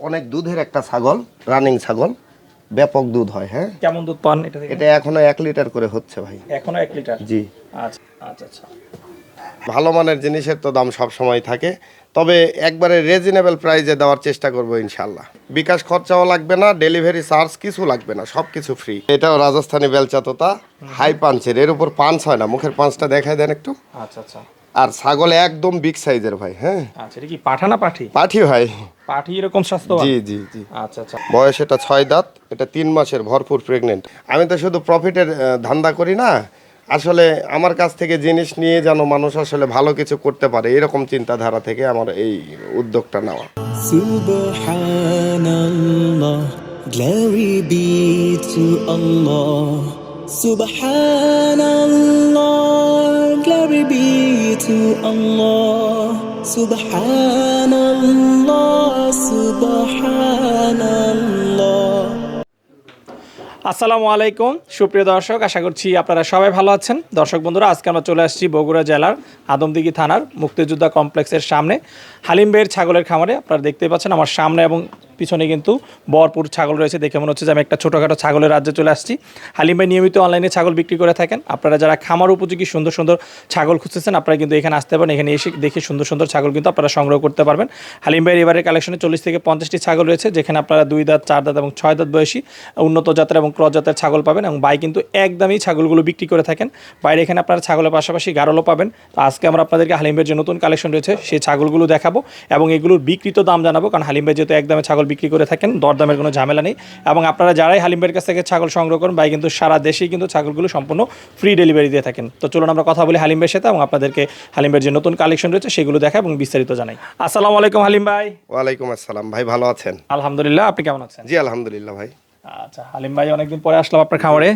অনেক দুধের একটা ছাগল রানিং ছাগল ব্যাপক দুধ হয় হ্যাঁ? কেমন দুধ পান এটা থেকে? এটা এখনও এক লিটার করে হচ্ছে ভাই। এখনও এক লিটার? জি। আচ্ছা আচ্ছা আচ্ছা। ভালো মানের জিনিসের তো দাম সব সময় থাকে। তবে একবারে রিজনেবল প্রাইসে দেওয়ার চেষ্টা করব ইনশাল্লাহ বিকাশ খরচাও লাগবে না ডেলিভারি চার্জ কিছু লাগবে না সব কিছু ফ্রি এটাও রাজস্থানি বেলচা তোতা হাই পাঞ্চের এর উপর পাঞ্চ হয় না মুখের পাঞ্চটা দেখাই দেন একটু। আচ্ছা আচ্ছা। আর ছাগল একদম বিগ সাইজের ভাই হ্যাঁ? আচ্ছা এটা কি পাঠা না পাঠি? পাঠি ভাই। পাঠি এরকম স্বাস্থ্য জি জি জি। আচ্ছা আচ্ছা। বয়স এটা ছয় দাঁত এটা তিন মাসের ভরপুর প্রেগনেন্ট আমি তো শুধু প্রফিটের ধান্দা করি না আসলে আমার কাছ থেকে জিনিস নিয়ে যেন মানুষ আসলে ভালো কিছু করতে পারে এরকম চিন্তাধারা থেকে আমার এই উদ্যোগটা নেওয়া। glory be to Allah. Subhanallah, glory be to Allah. আসসালামু আলাইকুম সুপ্রিয় দর্শক, আশা করছি আপনারা সবাই ভালো আছেন। দর্শক বন্ধুরা, আজকে আমরা চলে আসছি বগুড়া জেলার আদমদিঘি থানার মুক্তিযোদ্ধা কমপ্লেক্সের সামনে হালিম ছাগলের খামারে। আপনারা দেখতে পাচ্ছেন আমার সামনে এবং পিছনে কিন্তু বরপুর ছাগল রয়েছে, দেখে মনে হচ্ছে যে আমি একটা ছোটোখাটো ছাগলের রাজ্যে চলে আসছি। হালিম ভাই নিয়মিত অনলাইনে ছাগল বিক্রি করে থাকেন। আপনারা যারা খামার উপযোগী সুন্দর সুন্দর ছাগল খুঁজতেছেন, আপনারা কিন্তু এখানে আসতে পারেন, এখানে এসে দেখে সুন্দর সুন্দর ছাগল কিন্তু আপনারা সংগ্রহ করতে পারবেন। হালিম ভাইয়ের এবারে কালেকশনে চল্লিশ থেকে পঞ্চাশটি ছাগল রয়েছে, যেখানে আপনারা দুই দাঁত, চার দাঁত এবং ছয় দাঁত বয়সী উন্নত জাতের এবং ক্রস জাতের ছাগল পাবেন এবং ভাই কিন্তু একদমই ছাগলগুলো বিক্রি করে থাকেন। বাইরে এখানে আপনারা ছাগলের পাশাপাশি গারলও পাবেন। তো আজকে আমরা আপনাদেরকে হালিম ভাইয়ের যে নতুন কালেকশন রয়েছে, সেই ছাগলগুলো দেখাবো এবং এগুলোর বিক্রিত দাম জানাব, কারণ হালিম ভাই যেহেতু একদমে ছাগল বিক্রি করে থাকেন দরদামের কোনো ঝামেলা নেই। এবং আপনারা যারাই হালিম ভাইয়ের কাছ থেকে ছাগল সংগ্রহ করেন ভাই কিন্তু সারা দেশেই কিন্তু ছাগলগুলো সম্পূর্ণ ফ্রি ডেলিভারি দিয়ে থাকেন। তো চলুন আমরা কথা বলি হালিম ভাইয়ের সাথে এবং আপনাদেরকে হালিম ভাইয়ের যে নতুন কালেকশন রয়েছে সেগুলো দেখা এবং বিস্তারিত জানাই। আসসালামু আলাইকুম হালিম ভাই ওয়ালাইকুম আসসালাম। ভাই ভালো আছেন? আলহামদুলিল্লাহ আপনি কেমন আছেন? জি আলহামদুলিল্লাহ ভাই। আচ্ছা হালিম ভাই অনেকদিন পরে আসলাম আপনার খামারে।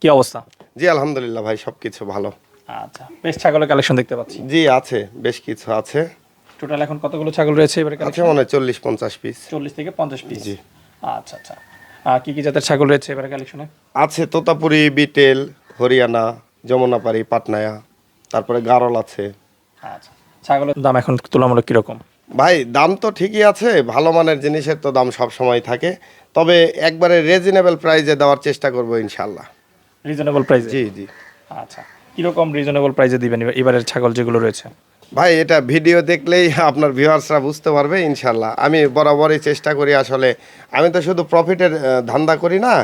কি অবস্থা? জি আলহামদুলিল্লাহ ভাই সব কিছু ভালো। আচ্ছা বেশ ছাগলের কালেকশন দেখতে পাচ্ছি। জি আছে বেশ কিছু আছে। টোটাল এখন কতগুলো ছাগল রয়েছে এবারে আছে মনে হয় চল্লিশ পঞ্চাশ পিস চল্লিশ থেকে পঞ্চাশ পিস জি। আচ্ছা আচ্ছা। আর কি কি জাতের ছাগল রয়েছে এবারে কালেকশনে? আছে তোতাপুরি বিটেল হরিয়ানা যমুনাপাড়ি পাটনায়া তারপরে গারল আছে। আচ্ছা ছাগলের দাম এখন তুলনামূলক কীরকম? ভাই দাম তো ঠিকই আছে ভালো মানের জিনিসের তো দাম সব সময় থাকে। তবে একবারে রিজনেবল প্রাইসে দেওয়ার চেষ্টা করব ইনশাল্লাহ রিজনেবল প্রাইসে জি জি। আচ্ছা কীরকম রিজনেবল প্রাইসে দিবেন এবার- এবারের ছাগল যেগুলো রয়েছে? ভাই এটা ভিডিও দেখলেই আপনার ভিউয়ার্সরা বুঝতে পারবে ইনশাল্লাহ। আমি বরাবরই চেষ্টা করি আসলে। আমি তো শুধু প্রফিটের ধান্দা করি না।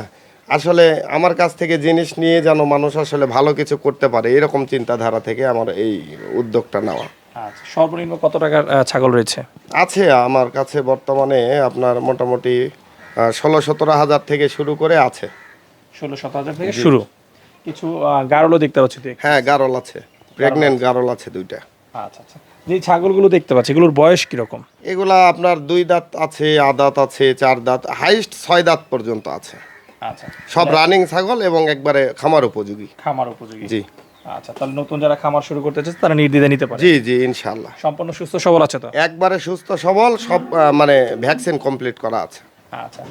আসলে আমার কাছ থেকে জিনিস নিয়ে যেন মানুষ আসলে ভালো কিছু করতে পারে এরকম চিন্তাধারা থেকে আমার এই উদ্যোগটা নেওয়া। আচ্ছা সর্বনিম্ন কত টাকার ছাগল রয়েছে? আছে আমার কাছে বর্তমানে আপনার মোটামুটি ষোলো সতেরো হাজার থেকে শুরু করে আছে। ষোলো সতেরো হাজার থেকে শুরু। কিছু গারলও দেখতে পাচ্ছি হ্যাঁ গারল আছে। প্রেগনেন্ট গারল আছে দুইটা। আচ্ছা আচ্ছা। যে ছাগলগুলো দেখতে পাচ্ছি এগুলোর বয়স কীরকম? এগুলা আপনার দুই দাঁত আছে আদাত আছে চার দাঁত হাইস্ট ছয় দাঁত পর্যন্ত আছে। আচ্ছা। সব রানিং ছাগল এবং একবারে খামার উপযোগী। খামার উপযোগী। জি। আচ্ছা তাহলে নতুন যারা খামার শুরু করতে চাচ্ছে তারা নির্দ্বিধায় নিতে পারে। জি জি ইনশাল্লাহ সম্পূর্ণ সুস্থ সবল আছে তো? একবারে সুস্থ সবল সব মানে ভ্যাকসিন কমপ্লিট করা আছে। আচ্ছা।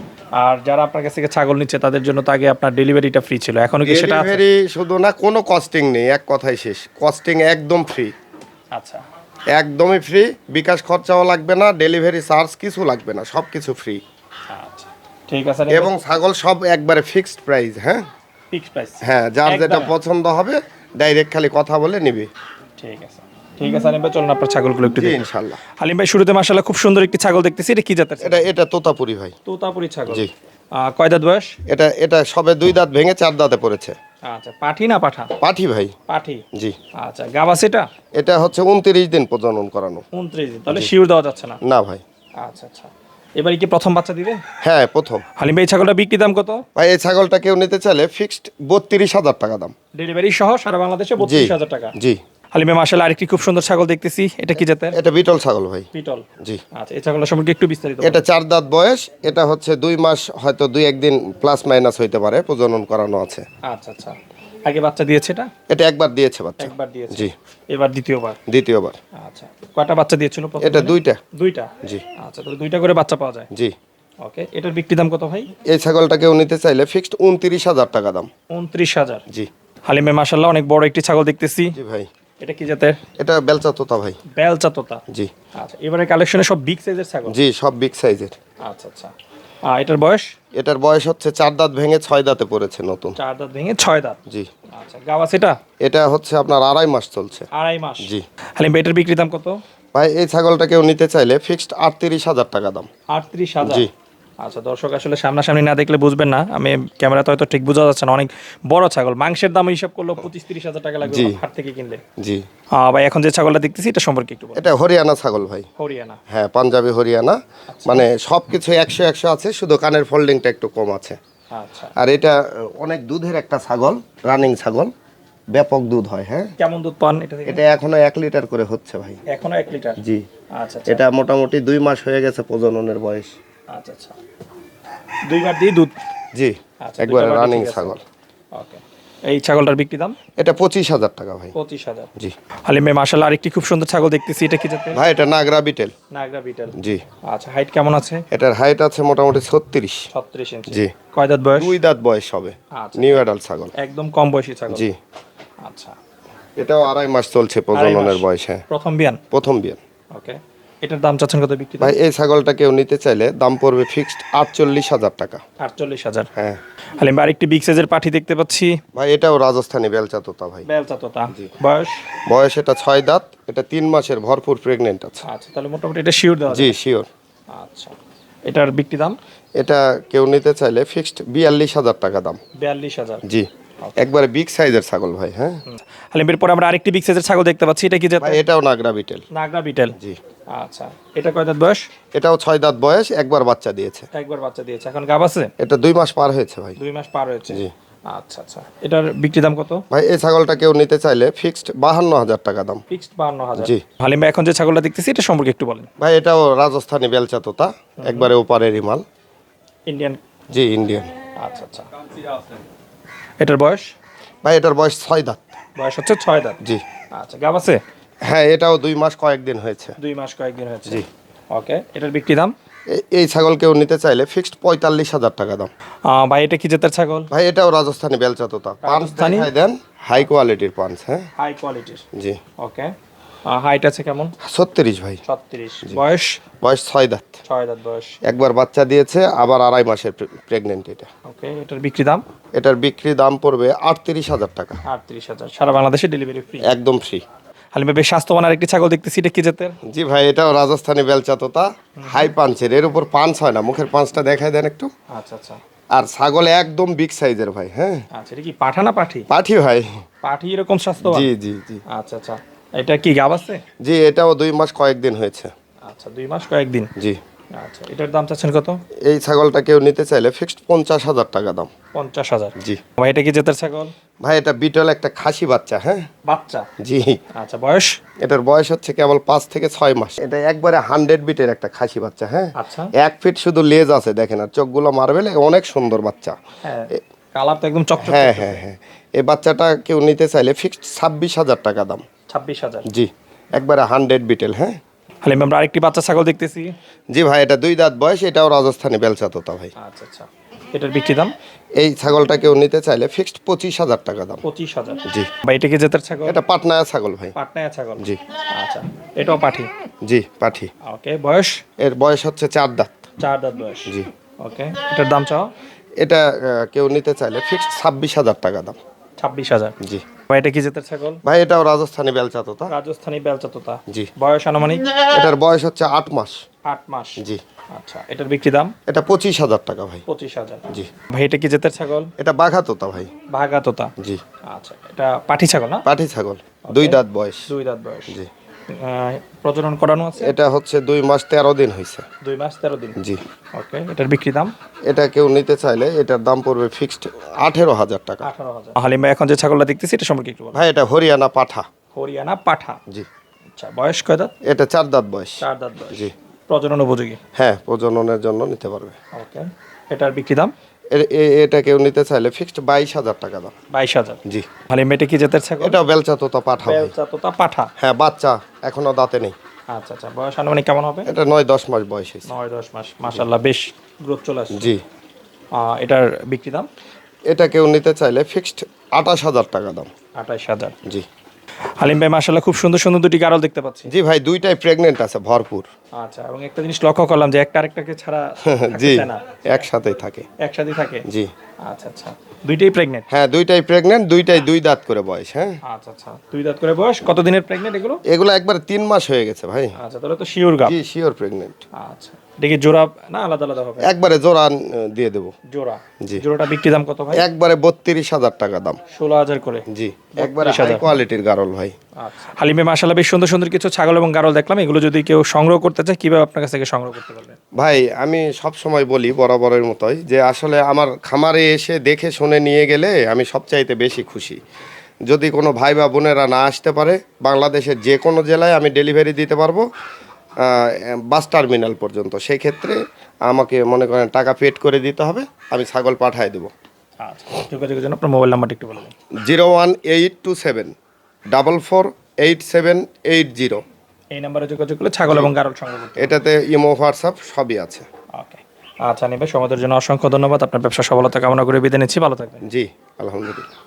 আর যারা আপনার কাছ থেকে ছাগল নিচ্ছে তাদের জন্য তো আগে আপনার ডেলিভারিটা ফ্রি ছিল। এখনও কি সেটা ডেলিভারি শুধু না কোনো কস্টিং নেই এক কথাই শেষ। কস্টিং একদম ফ্রি আচ্ছা। একদমই ফ্রি বিকাশ খরচাও লাগবে না ডেলিভারি চার্জ কিছু লাগবে না সব কিছু ফ্রি আচ্ছা। ঠিক আছে এবং ছাগল সব একবারে ফিক্সড প্রাইস হ্যাঁ? ফিক্স প্রাইস হ্যাঁ যার যেটা পছন্দ হবে ডাইরেক্ট খালি কথা বলে নিবে। ঠিক আছে। ঠিক আছে হালিম ভাই চলুন আপনার ছাগলগুলো একটু দেখি। ইনশাল্লাহ হালিম ভাই শুরুতে মাশাআল্লাহ খুব সুন্দর একটি ছাগল দেখতেছি এটা কি জাতের এটা এটা তোতাপুরি ভাই। তোতাপুরি ছাগল। জি। কয় দাঁত বয়স? এটা এটা সবে দুই দাঁত ভেঙে চার দাঁতে পড়েছে। আচ্ছা পাঠি না পাঠা? পাঠি ভাই। পাঠি? জি। আচ্ছা গাবা সেটা এটা হচ্ছে উনত্রিশ দিন প্রজনন করানো। উনত্রিশ দিন তাহলে শিওর দেওয়া যাচ্ছে না? না ভাই। আচ্ছা আচ্ছা। এবারে কি প্রথম বাচ্চা দিবে? হ্যাঁ প্রথম। হালিম ভাই ছাগলটা বিক্রি দাম কত? ভাই এই ছাগলটা কেউ নিতে চাইলে ফিক্সড বত্রিশ হাজার টাকা দাম। ডেলিভারি সহ সারা বাংলাদেশে বত্রিশ হাজার টাকা। জি। হালিমে মাসাল আরেকটি খুব সুন্দর ছাগল দেখতেছি। এটা কি জাতের? এটা বিটল ছাগল ভাই। পিটল জি। আচ্ছা এই ছাগলটা সম্পর্কে একটু বিস্তারিত এটা চার দাঁত বয়স এটা হচ্ছে দুই মাস হয়তো দুই একদিন প্লাস মাইনাস হইতে পারে প্রজনন করানো আছে। আচ্ছা আচ্ছা। আগে বাচ্চা দিয়েছে এটা? এটা একবার দিয়েছে বাচ্চা। একবার দিয়েছে। জি। এবার দ্বিতীয়বার? দ্বিতীয়বার। আচ্ছা কয়টা বাচ্চা দিয়েছিল এটা দুইটা। দুইটা? জি। আচ্ছা তাহলে দুইটা করে বাচ্চা পাওয়া যায়? জি। ওকে এটার বিক্রি দাম কত ভাই? এই ছাগলটা কেউ নিতে চাইলে ফিক্সড উনত্রিশ হাজার টাকা দাম। উনত্রিশ হাজার। জি। হালিমে মাসাল্লাহ অনেক বড় একটি ছাগল দেখতেছি। জি ভাই। এটা কি জাতের? এটা বেলচা তোতা ভাই। বেলচা তোতা জি। আচ্ছা এবারে কালেকশনে সব বিগ সাইজের ছাগল? জি সব বিগ সাইজের আচ্ছা আচ্ছা। আহ, এটার বয়স? এটার বয়স হচ্ছে চার দাঁত ভেঙে ছয় দাঁতে পড়েছে নতুন। চার দাঁত ভেঙে ছয় দাঁত? জি। আচ্ছা গাওয়া সেটা এটা? হচ্ছে আপনার আড়াই মাস চলছে। আড়াই মাস? জি। হালিম এটার বিক্রি দাম কত? ভাই এই ছাগলটা কেউ নিতে চাইলে ফিক্সড আটত্রিশ হাজার টাকা দাম। আটত্রিশ হাজার? জি। আচ্ছা দর্শক আসলে সামনাসামনি না দেখলে বুঝবেন না। আমি ক্যামেরা ক্যামেরাতে হয়তো ঠিক বোঝা যাচ্ছে না অনেক বড় ছাগল। মাংসের দাম হিসাব করলেও পঁচিশ তিরিশ হাজার টাকা লাগবে। হাট থেকে কিনলে। জি। ভাই এখন যে ছাগলটা দেখতেছি এটা সম্পর্কে একটু এটা হরিয়ানা ছাগল ভাই। হরিয়ানা। হ্যাঁ পাঞ্জাবি হরিয়ানা। মানে সব কিছু একশো একশো আছে শুধু কানের ফোল্ডিংটা একটু কম আছে। আচ্ছা। আর এটা অনেক দুধের একটা ছাগল রানিং ছাগল। ব্যাপক দুধ হয় হ্যাঁ। কেমন দুধ পান এটা এটা এখনও এক লিটার করে হচ্ছে ভাই। এখনও এক লিটার? জি। আচ্ছা আচ্ছা। এটা মোটামুটি দুই মাস হয়ে গেছে প্রজননের বয়স। আচ্ছা আচ্ছা। দুইবার দিয়ে দুধ? জি আচ্ছা, একবারে রানিং ছাগল। ওকে। এই ছাগলটার বিক্রি দাম? এটা পঁচিশ হাজার টাকা ভাই। পঁচিশ হাজার। জি। হালিম ভাই মাসাল্লাহ আরেকটি খুব সুন্দর ছাগল দেখতেছি এটা কি জাতের? ভাই এটা নাগরা বিটেল। নাগরা বিটেল। জি। আচ্ছা হাইট কেমন আছে? এটার হাইট আছে মোটামুটি ছত্রিশ। ছত্রিশ ইঞ্চি। জি। কয় দাঁত বয়স? দুই দাঁত বয়স হবে। আচ্ছা। নিউ অ্যাডাল্ট ছাগল। একদম কম বয়সী ছাগল। জি। আচ্ছা। এটাও আড়াই মাস চলছে প্রজননের। বয়স। হ্যাঁ প্রথম বিয়ান? প্রথম বিয়ে ওকে। এটার দাম চাচ্ছেন কত বিক্রি ভাই এই ছাগলটা কেউ নিতে চাইলে দাম পড়বে ফিক্সড আটচল্লিশ হাজার টাকা। আটচল্লিশ হাজার। হ্যাঁ। হালিম ভাই আরেকটি বিগ সাইজের পাঠি দেখতে পাচ্ছি। ভাই এটাও রাজস্থানি বেলচা তোতা ভাই। বেলচা তোতা বয়স? বয়স এটা ছয় দাঁত এটা তিন মাসের ভরপুর প্রেগনেন্ট আছে। আচ্ছা তাহলে মোটামুটি এটা শিওর দেওয়া জি শিওর আচ্ছা। এটার বিক্রি দাম? এটা কেউ নিতে চাইলে ফিক্সড বিয়াল্লিশ হাজার টাকা দাম। বিয়াল্লিশ হাজার। জি। একবারে বিগ সাইজের ছাগল ভাই হ্যাঁ? হালিমের পরে আমরা আরেকটি বিগ সাইজের ছাগল দেখতে পাচ্ছি এটা কি জাত এটাও নাগরা বিটেল নাগরা বিটেল জি। আচ্ছা এটা কয় দাঁত বয়স? এটাও ছয় দাঁত বয়স একবার বাচ্চা দিয়েছে। একবার বাচ্চা দিয়েছে এখন গাব আছে? এটা দুই মাস পার হয়েছে ভাই। দুই মাস পার হয়েছে। জি। আচ্ছা আচ্ছা এটার বিক্রি দাম কত? ভাই এই ছাগলটা কেউ নিতে চাইলে ফিক্সড বাহান্ন হাজার টাকা দাম। ফিক্সড বান্ন হাজার। জি। হালিম এখন যে ছাগলটা দেখতেছি এটা সম্পর্কে একটু বলেন। ভাই এটাও রাজস্থানি বেলচা তোতা একবারে ওপারেরই মাল। ইন্ডিয়ান জি ইন্ডিয়ান আচ্ছা আচ্ছা। এটার বয়স? ভাই এটার বয়স ছয় দাঁত। বয়স হচ্ছে ছয় দাঁত। জি। আচ্ছা গাব আছে? হ্যাঁ এটাও দুই মাস কয়েকদিন হয়েছে। দুই মাস কয়েকদিন হয়েছে। জি। ওকে এটার বিক্রি দাম? এই ছাগল কেউ নিতে চাইলে ফিক্সড পঁয়তাল্লিশ হাজার টাকা দাম। ভাই এটা কি জাতের ছাগল? ভাই এটাও রাজস্থানি বেলচা তোতা। রাজস্থানি? দেন হাই কোয়ালিটির পান হ্যাঁ। হাই কোয়ালিটির জি। ওকে। হাইট আছে কেমন? ছত্রিশ ভাই। ছত্রিশ। বয়স? বয়স ছয় দাঁত। ছয় দাঁত বয়স। একবার বাচ্চা দিয়েছে আবার আড়াই মাসের প্রেগনেন্ট এটা। ওকে এটার বিক্রি দাম? এটার বিক্রি দাম পড়বে আটত্রিশ হাজার টাকা। আটত্রিশ হাজার। সারা বাংলাদেশে ডেলিভারি ফ্রি একদম ফ্রি হালিম বেশ স্বাস্থ্যবান আরেকটি ছাগল দেখতেছি এটা কি জাতের? জি ভাই এটাও রাজস্থানি বেলচা তোতা হাই পাঞ্চের এর উপর পাঞ্চ হয় না মুখের পাঞ্চটা দেখাই দেন একটু। আচ্ছা আচ্ছা। আর ছাগল একদম বিগ সাইজের ভাই হ্যাঁ। আচ্ছা এটা কি পাঠা না পাঠি? পাঠি ভাই। পাঠি এরকম স্বাস্থ্যবান? জি জি জি। আচ্ছা আচ্ছা। এটা কি গাব আছে? জি এটাও দুই মাস কয়েকদিন হয়েছে। আচ্ছা দুই মাস কয়েকদিন? জি। আচ্ছা এটার দাম চাচ্ছেন কত? এই ছাগলটা কেউ নিতে চাইলে ফিক্সড পঞ্চাশ হাজার টাকা দাম। পঞ্চাশ হাজার। জি। ভাই এটা কি জাতের ছাগল? ভাই এটা বিটল একটা খাসি বাচ্চা হ্যাঁ? বাচ্চা? জি। আচ্ছা বয়স? এটার বয়স হচ্ছে কেবল পাঁচ থেকে ছয় মাস। এটা একবারে হান্ড্রেড বিটের একটা খাসি বাচ্চা হ্যাঁ? আচ্ছা। এক ফিট শুধু লেজ আছে দেখেন আর চোখগুলো মারবেলে অনেক সুন্দর বাচ্চা। হ্যাঁ কালার তো একদম চকচক হ্যাঁ হ্যাঁ হ্যাঁ। এই বাচ্চাটা কেউ নিতে চাইলে ফিক্সড ছাব্বিশ হাজার টাকা দাম। ছাব্বিশ হাজার। জি একবারে হান্ড্রেড বিটেল হ্যাঁ? হালিম আমরা আরেকটি বাচ্চা ছাগল দেখতেছি। জি ভাই এটা দুই দাঁত বয়স এটাও রাজস্থানি বেলচা তোতা ভাই। আচ্ছা আচ্ছা। এটার বিক্রি দাম? এই ছাগলটা কেউ নিতে চাইলে ফিক্সড পঁচিশ হাজার টাকা দাম। পঁচিশ হাজার। জি। ভাই এটা কি জাতের ছাগল? এটা পাটনায়া ছাগল ভাই। পাটনায়া ছাগল? জি। আচ্ছা এটাও পাঠি? জি পাঠি। ওকে বয়স? এর বয়স হচ্ছে চার দাঁত। চার দাঁত বয়স। জি। ওকে এটার দাম চাও? এটা কেউ নিতে চাইলে ফিক্সড ছাব্বিশ হাজার টাকা দাম। ছাব্বিশ হাজার। জি। ভাই এটা কি জাতের ছাগল? ভাই এটাও রাজস্থানি বেলচা তোতা রাজস্থানী বেলচা তোতা জি। বয়স আনুমানিক? এটার বয়স হচ্ছে আট মাস। আট মাস। জি। আচ্ছা এটার বিক্রি দাম? এটা পঁচিশ হাজার টাকা ভাই। পঁচিশ হাজার। জি। ভাই এটা কি জাতের ছাগল? এটা বাঘা তোতা ভাই। বাঘা তোতা জি। আচ্ছা এটা পাঠি ছাগল না? পাঠি ছাগল। দুই দাঁত বয়স। দুই দাঁত বয়স। জি। প্রজনন করানো আছে? এটা হচ্ছে দুই মাস তেরো দিন হয়েছে দুই মাস তেরো দিন? জি। ওকে এটার বিক্রি দাম? এটা কেউ নিতে চাইলে এটার দাম পড়বে ফিক্সড আঠেরো হাজার টাকা। আঠারো হাজার। হালিম ভাই এখন যে ছাগলটা দেখতেছি এটা সম্পর্কে একটু বলো। ভাই এটা হরিয়ানা পাঠা। হরিয়ানা পাঠা? জি। আচ্ছা বয়স কয় দাঁত? এটা চার দাঁত বয়স। চার দাঁত বয়স। জি। প্রজনন উপযোগী? হ্যাঁ প্রজননের জন্য নিতে পারবে। ওকে এটার বিক্রি দাম? এটা কেউ নিতে চাইলে ফিক্সড বাইশ হাজার টাকা দাম। বাইশ হাজার। জি। হালিম এটা কি ছাগল? এটাও বেলচা তোতা পাঠা। বেলচা তোতা পাঠা। হ্যাঁ বাচ্চা এখনও দাঁতে নেই। আচ্ছা আচ্ছা বয়স আনুমানিক কেমন হবে? এটা নয় দশ মাস বয়স নয় দশ মাস মাশাল্লাহ বেশ গ্রোথ চলে আসছে। জি। এটার বিক্রি দাম? এটা কেউ নিতে চাইলে ফিক্সড আঠাশ হাজার টাকা দাম। আঠাশ হাজার। জি। হালিম ভাই মাসাল্লাহ খুব সুন্দর সুন্দর দুটি গারল দেখতে পাচ্ছি। জি ভাই দুইটাই প্রেগনেন্ট আছে ভরপুর। আচ্ছা এবং একটা জিনিস লক্ষ্য করলাম যে একটা আরেকটাকে ছাড়া জি না। একসাথেই থাকে। একসাথে থাকে? জি। আচ্ছা আচ্ছা দুইটাই প্রেগনেন্ট হ্যাঁ দুইটাই প্রেগনেন্ট দুইটাই দুই দাঁত করে বয়স হ্যাঁ। আচ্ছা আচ্ছা দুই দাঁত করে বয়স কত দিনের প্রেগনেন্ট এগুলো? এগুলো একবার তিন মাস হয়ে গেছে ভাই। আচ্ছা তাহলে তো শিওর গাপ জি শিওর প্রেগনেন্ট আচ্ছা দেখি জোড়া না আলাদা আলাদা হবে? একবারে জোড়া দিয়ে দেবো। জোড়া? জি। জোড়াটা বিক্রি দাম কত ভাই? একবারে বত্রিশ হাজার টাকা দাম। ষোলো হাজার করে। জি একবারে হাই কোয়ালিটির গারল ভাই। আচ্ছা। হালিমে মাসাল্লাহ বেশ সুন্দর সুন্দর কিছু ছাগল এবং গারল দেখলাম। এগুলো যদি কেউ সংগ্রহ করতে চায় কীভাবে আপনার কাছ থেকে সংগ্রহ করতে পারবেন ভাই আমি সব সময় বলি বরাবরের মতোই যে আসলে আমার খামারে এসে দেখে শুনে নিয়ে গেলে আমি সবচাইতে বেশি খুশি। যদি কোনো ভাই বা বোনেরা না আসতে পারে বাংলাদেশের যে কোনো জেলায় আমি ডেলিভারি দিতে পারব বাস টার্মিনাল পর্যন্ত। সেই ক্ষেত্রে আমাকে মনে করেন টাকা পেড করে দিতে হবে আমি ছাগল পাঠায় দেবো। আচ্ছা। যোগাযোগের জন্য আপনার মোবাইল নাম্বারটা একটু বলে zero one eight two seven. Double four eight seven eight zero এই নাম্বারে যোগাযোগ করলে ছাগল এবং গারল সংগ্রহ করতে এটাতে ইমো হোয়াটসঅ্যাপ সবই আছে। ওকে। আচ্ছা নিবে সমাদের জন্য অসংখ্য ধন্যবাদ। আপনার ব্যবসা সফলতা কামনা করে বিদায় নিচ্ছি। ভালো থাকবেন। জি আলহামদুলিল্লাহ।